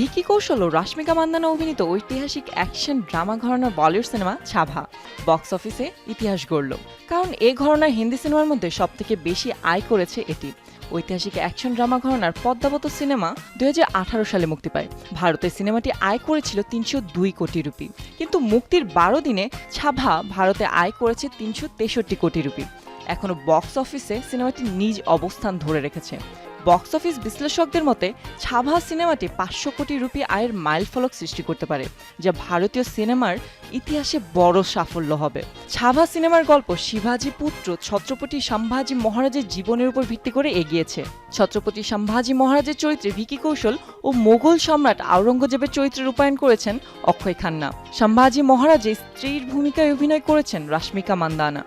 ভিকি কৌশল ও রাশ্মিকা মান্দানা অভিনীত ঐতিহাসিক অ্যাকশন ড্রামা ঘরানার বলিউড সিনেমা ছাভা। বক্স অফিসে ইতিহাস গড়ল। কারণ এ ঘরানার হিন্দি সিনেমার মধ্যে সবথেকে বেশি আয় করেছে এটি। ঐতিহাসিক অ্যাকশন ড্রামা ঘরানার পদ্মাবত সিনেমা দুই হাজার আঠারো সালে মুক্তি পায়। ভারতে সিনেমাটি আয় করেছিল তিনশো দুই কোটি রুপি। কিন্তু মুক্তির বারো দিনে ছাভা ভারতে আয় করেছে তিনশো তেষট্টি কোটি রুপি। এখনও বক্স অফিসে সিনেমাটি নিজ অবস্থান ধরে রেখেছে। বক্স অফিস বিশ্লেষকদের মতে, ছাভা সিনেমাটি পাঁচশো কোটি রুপি আয়ের মাইলফলক সৃষ্টি করতে পারে, যা ভারতীয় সিনেমার ইতিহাসে বড় সাফল্য হবে। ছাভা সিনেমার গল্প শিবাজি পুত্র ছত্রপতি সম্ভাজি মহারাজের জীবনের উপর ভিত্তি করে এগিয়েছে। ছত্রপতি সম্ভাজি মহারাজের চরিত্রে ভিকি কৌশল ও মোগল সম্রাট আওরঙ্গজেবের চরিত্রে রূপায়ণ করেছেন অক্ষয় খান্না। সম্ভাজি মহারাজের স্ত্রীর ভূমিকায় অভিনয় করেছেন রাশ্মিকা মান্দানা।